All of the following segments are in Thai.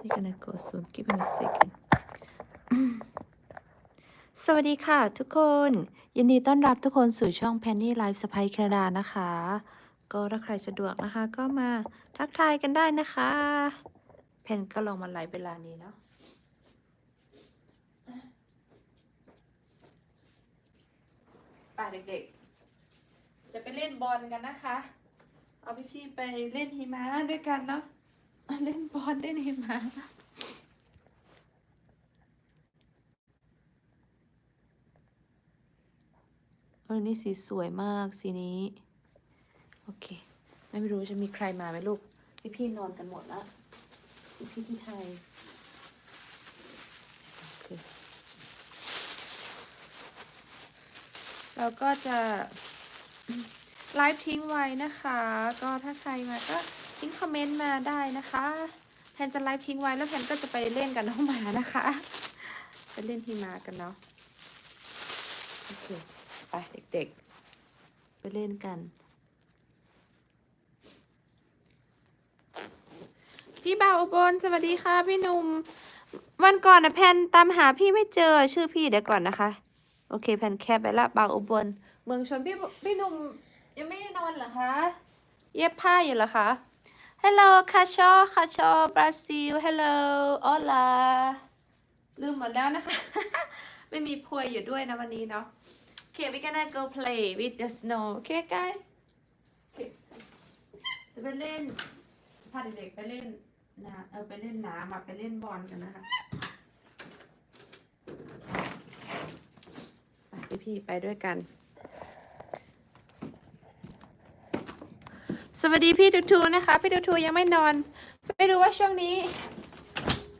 We're gonna go soon. Give me a second. สวัสดีค่ะทุกคน ยินดีต้อนรับทุกคนสู่ช่อง Penny Life สไปแคนาดานะคะ ก็ถ้าใครสะดวกนะคะ ก็มาทักทายกันได้นะคะ เพนก็ลงมาไลฟ์เวลานี้เนาะป่าเด็กๆ จะไปเล่นบอลกันนะคะ เอาพี่ๆไปเล่นหิมะด้วยกันเนาะ เล่นบอลเล่นหิมะเออนี่สีสวยมากสีนี้ โอเค ไม่รู้จะมีใครมาไหมลูก พี่พี่นอนกันหมดล้วพี่พี่ที่ไทยเราก็จะไลฟ์ทิ้งไว้นะคะ ก็ถ้าใครมาก็ ทิ้งคอมเมนต์มาได้นะคะแพนจะไลฟ์ทิ้งไว้แล้วแพนก็จะไปเล่นกับน้องหมานะคะไปเล่นที่มากันเนาะโอเคไปเด็กๆ ไปเล่นกัน พี่บ่าวอุบลสวัสดีค่ะ พี่หนุ่มวันก่อนนะแพนตามหาพี่ไม่เจอชื่อพี่เดี๋ยวก่อนนะคะ โอเคแพนแคปไปละบ่าวอุบลเมืองชนพี่บุพี่หนุ่มยังไม่ได้นอนเหรอคะ เย็บผ้าอยู่เหรอคะ Hello คาชอคาชอบราซิล Hello ออลาลืมหมดแล้วนะคะ ไม่มีพวยอยู่ด้วยนะวันนี้เนาะ Okay, we gonna go play with the snow. Okay, guys? Okay. จะไปเล่นพาเด็กๆไปเล่นนะเออไปเล่นน้ำอะไปเล่นบอลกันนะคะพี่ๆไปด้วยกัน สวัสดีพี่ทูทูนะคะ พี่ทูทูยังไม่นอน ไม่รู้ว่าช่วงนี้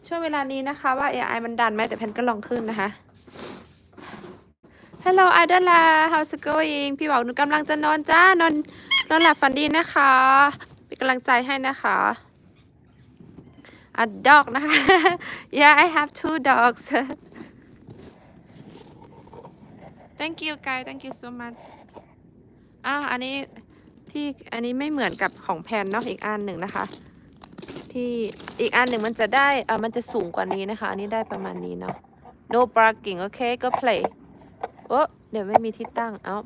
ช่วงเวลานี้นะคะ ว่า AI มันดันไหมแต่แพนก็ลองขึ้นนะคะ Hello ไอดลา how's it going พี่บอกหนูกำลังจะนอนจ้านอนนอนหลับฝันดีนะคะเป็นกำลังใจให้นะคะอะ dog นะคะ yeah I have two dogs thank you guys thank you so much อะอันนี้ ที่อันนี้ไม่เหมือนกับของแพนเนาะอีกอันหนึ่งนะคะ ที่อีกอันหนึ่งมันจะได้เออมันจะสูงกว่านี้นะคะ อันนี้ได้ประมาณนี้เนาะ no barking โอเคก็ play โอ้เดี๋ยวไม่มีที่ตั้งเอา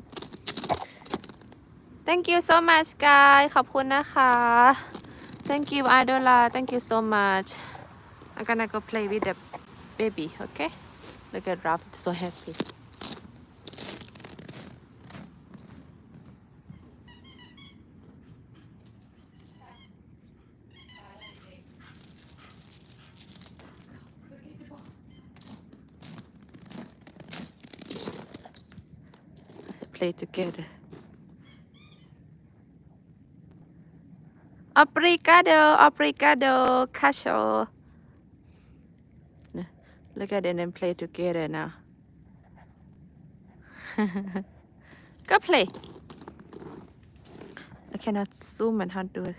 thank you so much guys ขอบคุณนะคะ thank you Idola thank you so much I'm gonna go play with the baby okay look at Ralph so happy play together. Obrigado, obrigado, cacho. Look at them and play together now. Go play. I cannot zoom and how to do it.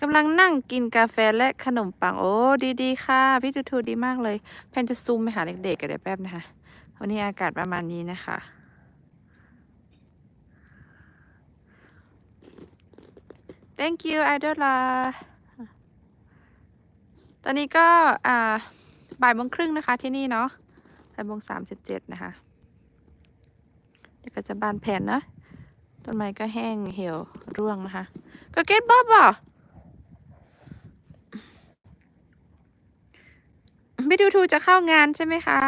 กำลังนั่งกินกาแฟและขนมปัง โอ้ ดี ๆ ค่ะ พี่ทูทูดีมากเลย แพนจะซูมไปหาเด็กๆกันเดี๋ยวแป๊บนะคะ วันนี้อากาศประมาณนี้นะคะ thank you ไอดอลาตอนนี้ก็บ่ายโมงครึ่งนะคะที่นี่เนาะบ่ายโมงสามสิบเจ็ดนะคะเดี๋ยวก็จะบานแผ่นนะต้นไม้ก็แห้งเหี่ยวร่วงนะคะ ก็เก็ตบ๊อบอะพี่ดูทูจะเข้างานใช่ไหมคะ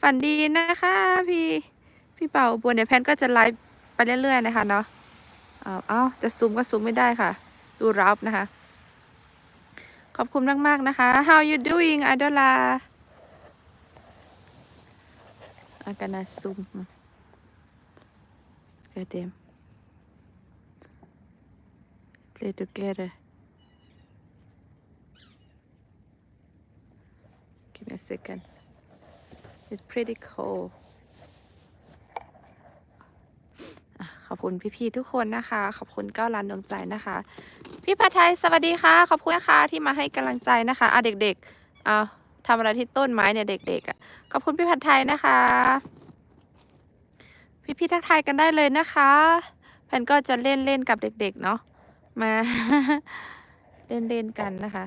ฝันดีนะคะ พี่พี่เป่าบัวเนี่ยแพนก็จะไลฟ์ไปเรื่อยๆนะคะเนาะเอาเอาจะซูมก็ซูมไม่ได้ค่ะ ดูรับนะคะ ขอบคุณมากๆนะคะ How you doing ไอดอลาอากันนะซูมกระเดม play together give me a second It's pretty cold อะขอบคุณพี่ๆทุกคนนะคะ ขอบคุณเก้าล้านดวงใจนะคะ พี่ผัดไทยสวัสดีค่ะ ขอบคุณนะคะที่มาให้กำลังใจนะคะอะเด็กๆเอาทำอะไรที่ต้นไม้เนี่ยเด็กๆอะขอบคุณพี่ผัดไทยนะคะ พี่ๆทักทายกันได้เลยนะคะแพนก็จะเล่นเล่นกับเด็กๆเนาะมาเล่นเล่นๆกันนะคะ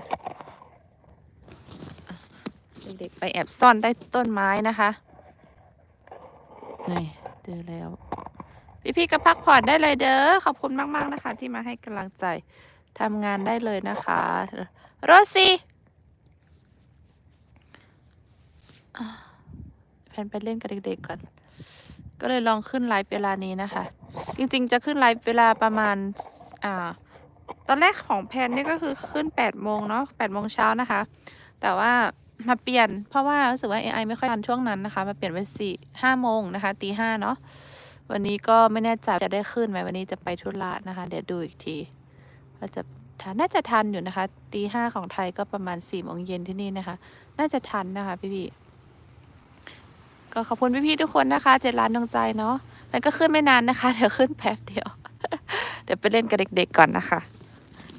เด็กไปแอบซ่อนใต้ต้นไม้นะคะนี่เจอแล้ว พี่ๆก็พักผ่อนได้เลยเด้อขอบคุณมาก ๆ นะคะ ที่มาให้กำลังใจทำงานได้เลยนะคะโรซี่แพนไปเล่นกับเด็กๆก่อน ก็เลยลองขึ้นไลฟ์เวลานี้นะคะ จริงๆ จะขึ้นไลฟ์เวลาประมาณอ่าตอนแรกของแพนนี่ก็คือขึ้น8โมงเนาะ8โมงเช้านะคะ แต่ว่า มาเปลี่ยน เพราะว่ารู้สึกว่า AI ไม่ค่อยทันช่วงนั้นนะคะ มาเปลี่ยนเป็น4 5โมงนะคะตีห้าเนาะวันนี้ก็ไม่แน่ใจจะได้ขึ้นไหมวันนี้จะไปธุระนะคะ เดี๋ยวดูอีกทีว่าจะทันน่าจะทันอยู่นะคะตีห้าของไทยก็ประมาณ4โมงเย็นที่นี่นะคะ น่าจะทันนะคะพี่ๆก็ขอบคุณพี่ๆทุกคนนะคะเจ็ดล้านดวงใจเนาะมันก็ขึ้นไม่นานนะคะ เดี๋ยวขึ้นแป๊บเดียว เดี๋ยวไปเล่นกับเด็กๆก่อนนะคะ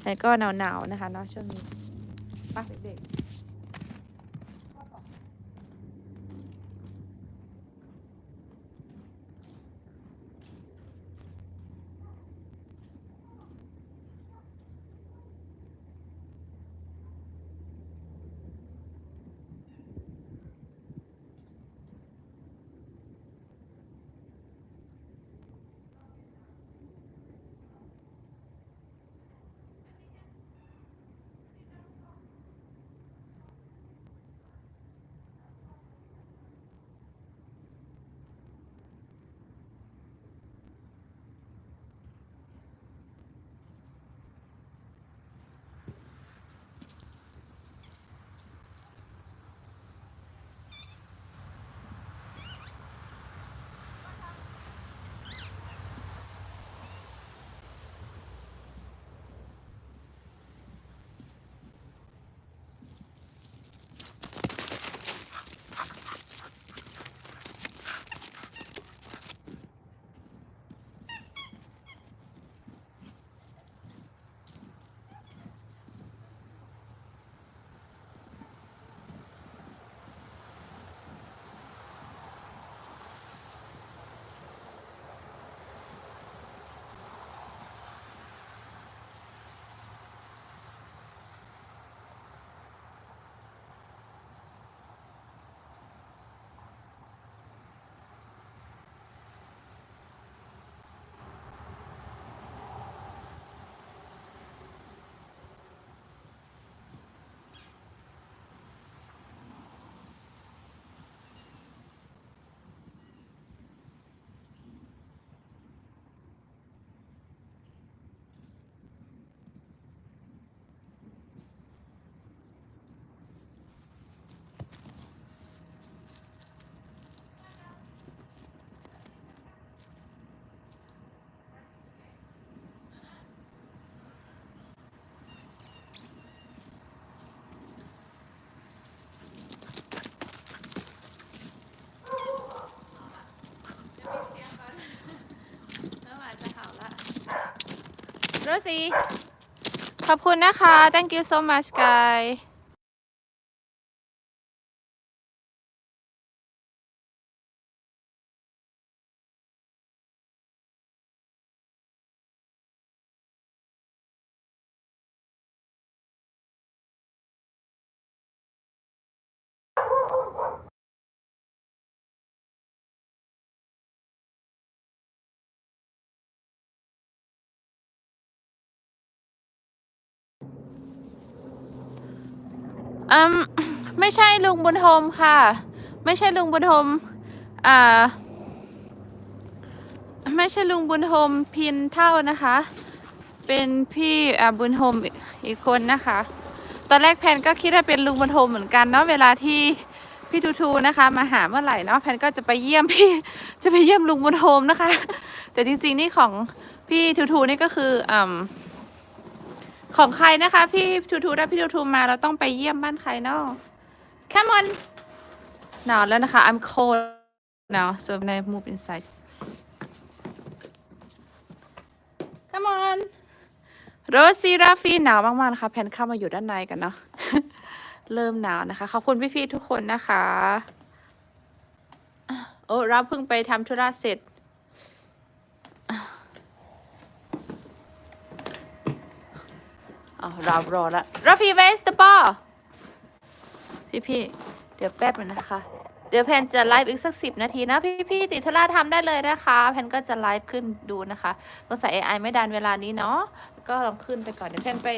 แล้วก็หนาวๆนะคะเนาะช่วงนี้ไปเด็ก รซี่ขอบคุณนะคะ thank you so much guy อืมไม่ใช่ลุงบุญโฮมค่ะ ไม่ใช่ลุงบุญโฮมอ่า ไม่ใช่ลุงบุญโฮมพินเท่านะคะ เป็นพี่อ่าบุญโฮมอีกคนนะคะ ตอนแรกแพนก็คิดว่าเป็นลุงบุญโฮมเหมือนกันเนาะเวลาที่พี่ทูทูนะคะมาหาเมื่อไหร่เนาะแพนก็จะไปเยี่ยมพี่จะไปเยี่ยมลุงบุญโฮมนะคะ แต่จริงๆนี่ของพี่ทูทูนี่ก็คืออ่า ของใครนะคะ พี่ทูทูถ้าพี่ทูทูมาเราต้องไปเยี่ยมบ้านใครเนาะ Come on หนาวแล้วนะคะ I'm cold now so I move inside Come on โรซีราฟีหนาวมากๆนะคะแพนเข้ามาอยู่ด้านในกันเนาะเริ่มหนาวนะคะ ขอบคุณพี่ๆทุกคนนะคะ โอ้เราเพิ่งไปทำธุระเสร็จ อ้าว เรารอละราฟีเวสต์บอลพี่พี่เดี๋ยวแป๊บนึงนะคะ เดี๋ยวแพนจะไลฟ์อีกสักสิบนาทีนะ พี่พี่ติดธุระทำได้เลยนะคะ แพนก็จะไลฟ์ขึ้นดูนะคะสงสัย AI ไม่ดันเวลานี้เนาะก็ลองขึ้นไปก่อนเดี๋ยวแพนไป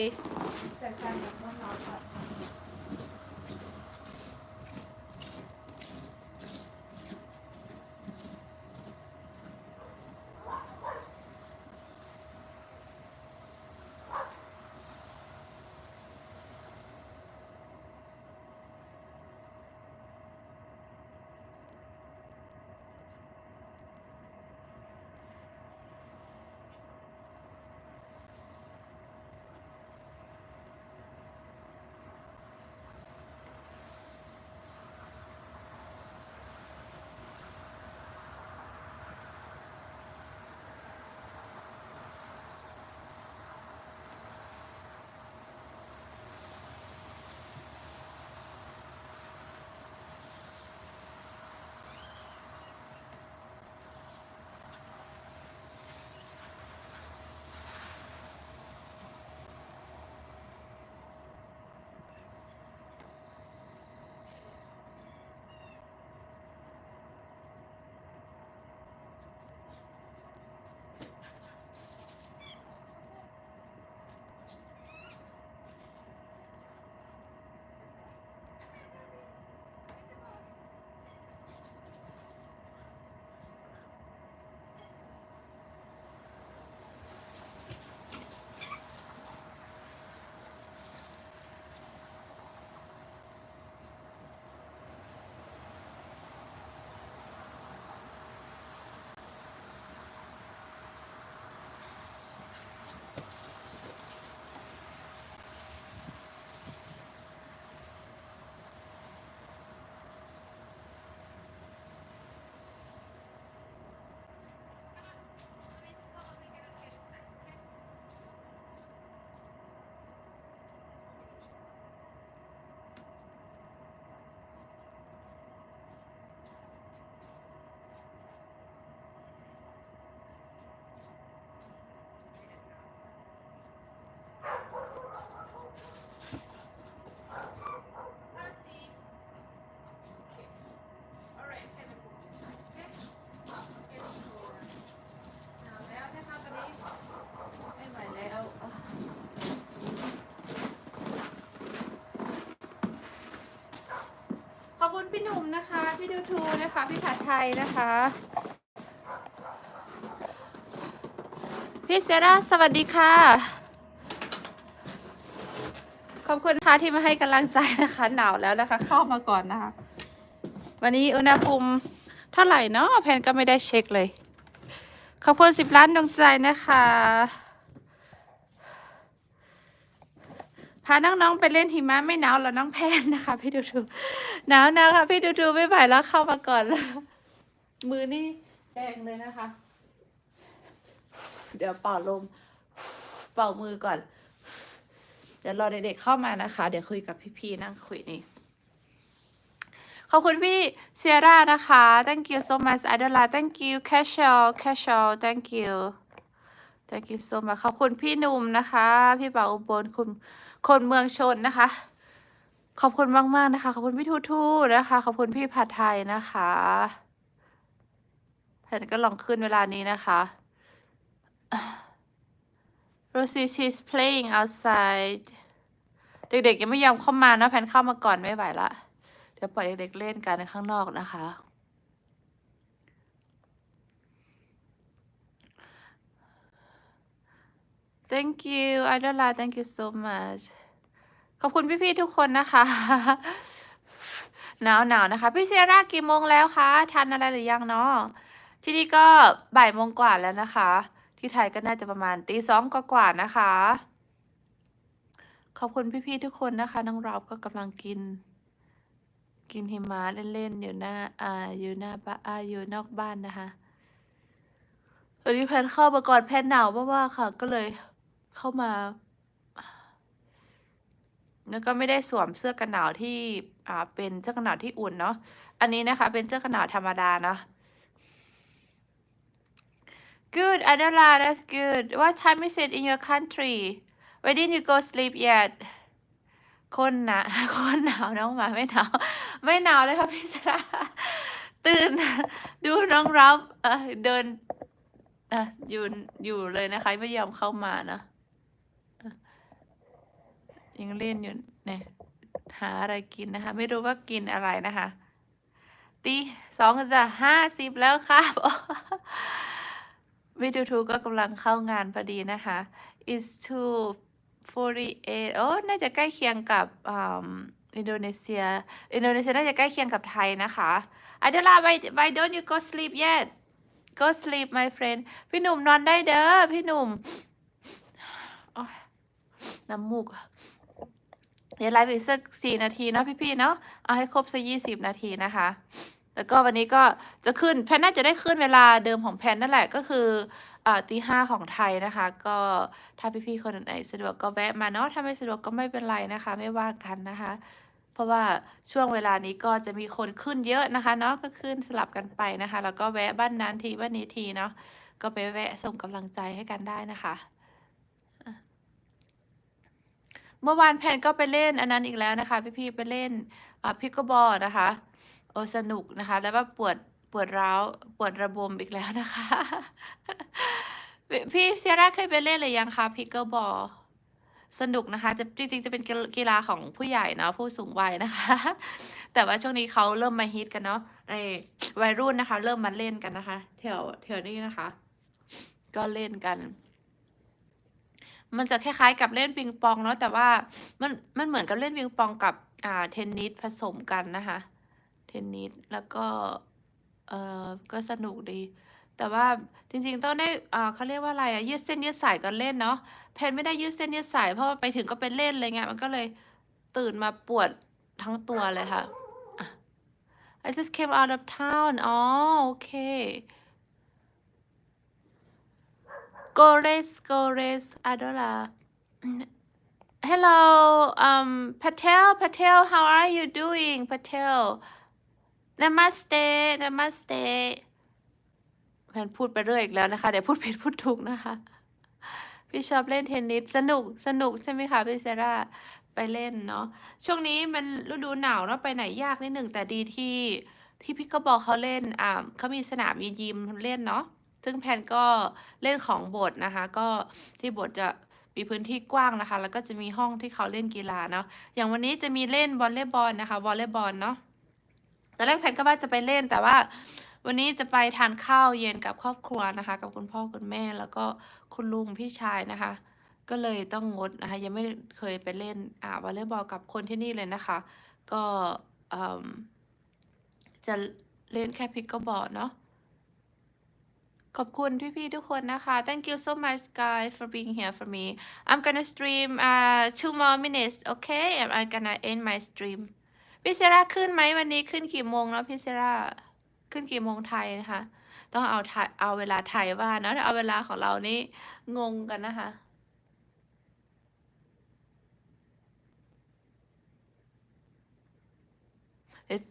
บคุณพี่หนุ่มนะคะ พี่ดูทูนะคะ พี่ผัดไทยนะคะ พี่เซราสวัสดีค่ะ ขอบคุณค่ะที่มาให้กำลังใจนะคะ หนาวแล้วนะคะ เข้ามาก่อนนะคะ วันนี้อุณหภูมิเท่าไหร่เนาะแพนก็ไม่ได้เช็คเลย ขอบคุณสิบล้านดวงใจนะคะ พาน้องๆไปเล่นหิมะไม่หนาวเหรอน้องแพนนะคะ พี่ดูดูหนาวนะคะพี่ดูดูไม่ไหวแล้วเข้ามาก่อนแล้วมือนี่แดงเลยนะคะ เดี๋ยวเป่าลม เป่ามือก่อน เดี๋ยวรอเด็กๆเข้ามานะคะ เดี๋ยวคุยกับพี่ๆนั่งคุยนี่ขอบคุณพี่เซียร่านะคะ thank you so much ไอดอลา thank you casual casual thank you thank you so much ขอบคุณพี่นุ่มนะคะ พี่บ่าอุบลคุณ คนเมืองชนนะคะ ขอบคุณมากๆนะคะ ขอบคุณพี่ทูทูนะคะ ขอบคุณพี่ผัดไทยนะคะแผ่นก็ลองขึ้นเวลานี้นะคะ Rosie she's playing outside เด็กๆยังไม่ยอมเข้ามานะแพนเข้ามาก่อนไม่ไหวละ เดี๋ยวปล่อยเด็กๆเล่นกันข้างนอกนะคะ thank you ไอดอลลา thank you so much ขอบคุณพี่ ๆ ทุกคนนะคะ หนาวหนาวนะคะ พี่เซียร่ากี่โมงแล้วคะทานอะไรหรือยังเนาะที่นี่ก็บ่ายโมงกว่าแล้วนะคะ ที่ไทยก็น่าจะประมาณตีสองกว่าๆนะคะ ขอบคุณพี่ ๆ ทุกคนนะคะ น้องรอบก็กำลังกิน กินหิมะเล่น ๆ อยู่หน้าอ่าอยู่หน้าบ้านอ่าอยู่นอกบ้านนะคะวันนี้แพนเข้ามาก่อนแพนหนาวมากๆค่ะ ก็เลย เข้ามา แล้วก็ไม่ได้สวมเสื้อกันหนาวที่อ่าเป็นเสื้อกันหนาวที่อุ่นเนาะ อันนี้นะคะ เป็นเสื้อกันหนาวธรรมดาเนาะ Good, Adela, that's good. What time is it in your country? Why didn't you go sleep yet คนหนะคนหนาวน้องหมาไม่หนาว ไม่หนาวเลยค่ะพี่สระตื่น ดูน้องรับเออเดินอยู่อยู่เลยนะคะ ไม่ยอมเข้ามานะ ยังเล่นอยู่เนี่ยหาอะไรกินนะคะ ไม่รู้ว่ากินอะไรนะคะ ตีสองจะห้าสิบแล้วครับวิดีโอทูก็กำลังเข้างานพอดีนะคะ is to forty eight โอ้น่าจะใกล้เคียงกับอ่าอินโดนีเซีย อินโดนีเซียน่าจะใกล้เคียงกับไทยนะคะอเดลา why why don't you go sleep yet go sleep my friend พี่หนุ่มนอนได้เด้อ พี่หนุ่มน้ำมูก ดี๋ยวไลฟ์อีกสักสี่นาทีเนาะพี่ๆเนาะเอาให้ครบสักยี่สิบนาทีนะคะ แล้วก็วันนี้ก็จะขึ้นแพนน่าจะได้ขึ้นเวลาเดิมของแพนนั่นแหละก็คืออตีห้าของไทยนะคะ ก็ถ้าพี่ๆคนไหนสะดวกก็แวะมาเนาะถ้าไม่สะดวกก็ไม่เป็นไรนะคะ ไม่ว่ากันนะคะ เพราะว่าช่วงเวลานี้ก็จะมีคนขึ้นเยอะนะคะเนาะก็ขึ้นสลับกันไปนะคะ แล้วก็แวะบ้านนั้นทีบ้านนี้ทีเนาะก็ไปแวะส่งกำลังใจให้กันได้นะคะอะ เมื่อวานแพนก็ไปเล่นอันนั้นอีกแล้วนะคะ พี่ๆไปเล่นพิกเกอร์บอลนะคะโอ้สนุกนะคะ แล้วว่าปวดปวดร้าวปวดระบมอีกแล้วนะคะ พี่เซียร่าเคยไปเล่นหรือยังคะพิกเกอร์บอลสนุกนะคะ จะจริงๆจะเป็นกีฬากีฬาของผู้ใหญ่เนาะผู้สูงวัยนะคะ แต่ว่าช่วงนี้เขาเริ่มมาฮิตกันเนาะในวัยรุ่นนะคะ เริ่มมาเล่นกันนะคะแถวแถวนี้นะคะ ก็เล่นกัน มันจะคล้ายๆกับเล่นปิงปองเนาะแต่ว่ามันมันเหมือนกับเล่นปิงปองกับอ่าเทนนิสผสมกันนะคะเทนนิสแล้วก็เออก็สนุกดี แต่ว่าจริงๆต้องได้อ่าเขาเรียกว่าอะไรอะยืดเส้นยืดสายก่อนเล่นเนาะแพนไม่ได้ยืดเส้นยืดสายเพราะว่าไปถึงก็ไปเล่นเลยไงมันก็เลยตื่นมาปวดทั้งตัวเลยค่ะอะ I just came out of town อ๋อโอเค go race go race อาดอลา Hello um Patel Patel how are you doing Patel Namaste Namaste แพนพูดไปเรื่อยอีกแล้วนะคะ เดี๋ยวพูดผิดพูดถูกนะคะ พี่ชอบเล่นเทนนิสสนุกสนุกใช่ไหมคะพี่เซราไปเล่นเนาะช่วงนี้มันฤดูหนาวเนาะไปไหนยากนิดหนึ่งแต่ดีที่ที่พี่ก็บอกเขาเล่นอ่าเขามีสนามมียิมเล่นเนาะ ซึ่งแพนก็เล่นของโบสถ์นะคะ ก็ที่โบสถ์จะมีพื้นที่กว้างนะคะ แล้วก็จะมีห้องที่เขาเล่นกีฬาเนาะอย่างวันนี้จะมีเล่นวอลเลย์บอลนะคะวอลเลย์บอลเนาะตอนแรกแพนก็ว่าจะไปเล่นแต่ว่าวันนี้จะไปทานข้าวเย็นกับครอบครัวนะคะ กับคุณพ่อคุณแม่แล้วก็คุณลุงพี่ชายนะคะ ก็เลยต้องงดนะคะ ยังไม่เคยไปเล่นอ่าวอลเลย์บอลกับคนที่นี่เลยนะคะ ก็จะเล่นแค่พิกเกอร์บอลเนาะ ขอบคุณพี่ๆทุกคนนะคะ thank you so much guys for being here for me I'm gonna stream uh two more minutes okay and I'm gonna end my stream พี่เซราขึ้นไหมวันนี้ขึ้นกี่โมงแล้วพี่เซราขึ้นกี่โมงไทยนะคะ ต้องเอาไทยเอาเวลาไทยว่านะถ้าเอาเวลาของเรานี่งงกันนะคะ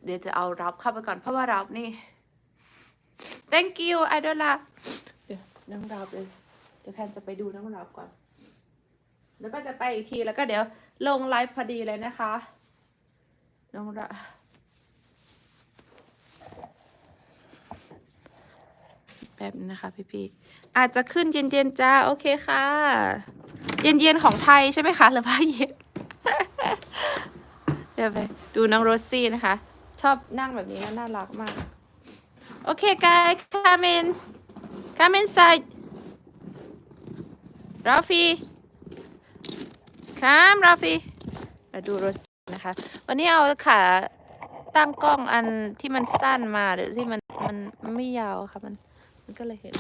เดี๋ยวจะเอารับเข้าไปก่อนเพราะว่ารับนี่ thank you ไอดอลลาเดี๋ยวน้องรับเลยเดี๋ยวแพนจะไปดูน้องรับก่อน แล้วก็จะไปอีกทีแล้วก็เดี๋ยวลงไลฟ์พอดีเลยนะคะ น้องรับแป๊บนึงนะคะพี่พี่ๆอาจจะขึ้นเย็นๆจ้า โอเคค่ะ เย็นๆของไทยใช่ไหมคะ หรือว่าเย็นเดี๋ยวไปดูน้องโรซี่นะคะ ชอบนั่งแบบนี้นะน่ารักมาก โอเค guys come in come inside ราฟีคามราฟีมาดูรถนะคะ วันนี้เอาขาตั้งกล้องอันที่มันสั้นมาหรือที่มันมันไม่ยาวค่ะ มันมันก็เลยเห็น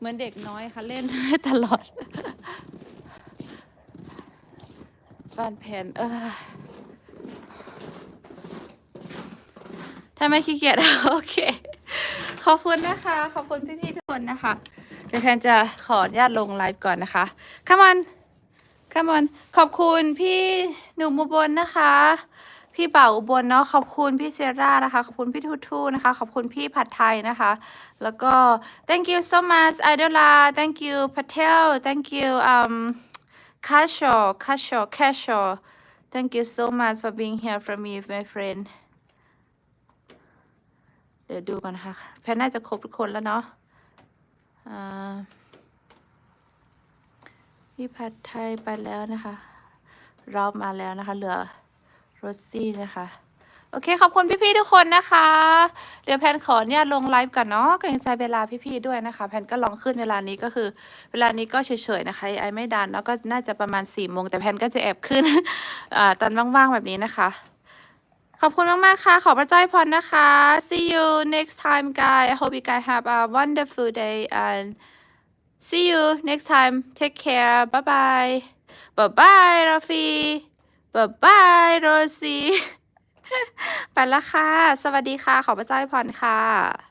เหมือนเด็กน้อยค่ะเล่นตลอด บ้านแผนเออถ้าไม่ขี้เกียจโอเค ขอบคุณนะคะ ขอบคุณพี่ๆทุกคนนะคะ เดี๋ยวแพนจะขออนุญาตลงไลฟ์ก่อนนะคะ Come on Come on ขอบคุณพี่หนุ่มอุบลนะคะ พี่เป่าอุบลเนาะขอบคุณพี่เซร่านะคะขอบคุณพี่ทูทูนะคะขอบคุณพี่ผัดไทยนะคะ แล้วก็ thank you so much Idola thank you Patel thank you um Kasho Kasho Kasho thank you so much for being here for me my friend เดี๋ยวดูก่อนนะคะแพนน่าจะครบทุกคนแล้วเนาะพี่ผัดไทยไปแล้วนะคะ รอบมาแล้วนะคะ เหลือ โรซี่นะคะ โอเค ขอบคุณพี่ๆทุกคนนะคะ เดี๋ยวแพนขอเนี่ยลงไลฟ์กันเนาะเกรงใจเวลาพี่ๆด้วยนะคะ แพนก็ลองขึ้นเวลานี้ก็คือ เวลานี้ก็เฉยๆนะคะไอไม่ดันแล้วก็น่าจะประมาณ4ี่โมงแต่แพนก็จะแอบขึ้นอตอนว่างๆแบบนี้นะคะ ขอบคุณมากๆค่ะ ขอพระเจ้าอวยพรนะคะ see you next time guys I hope you guys have a wonderful day and see you next time take care bye bye bye bye บ๊ายบายโรซี่ไปละค่ะ สวัสดีค่ะ ขอพระเจ้าอวยพรค่ะ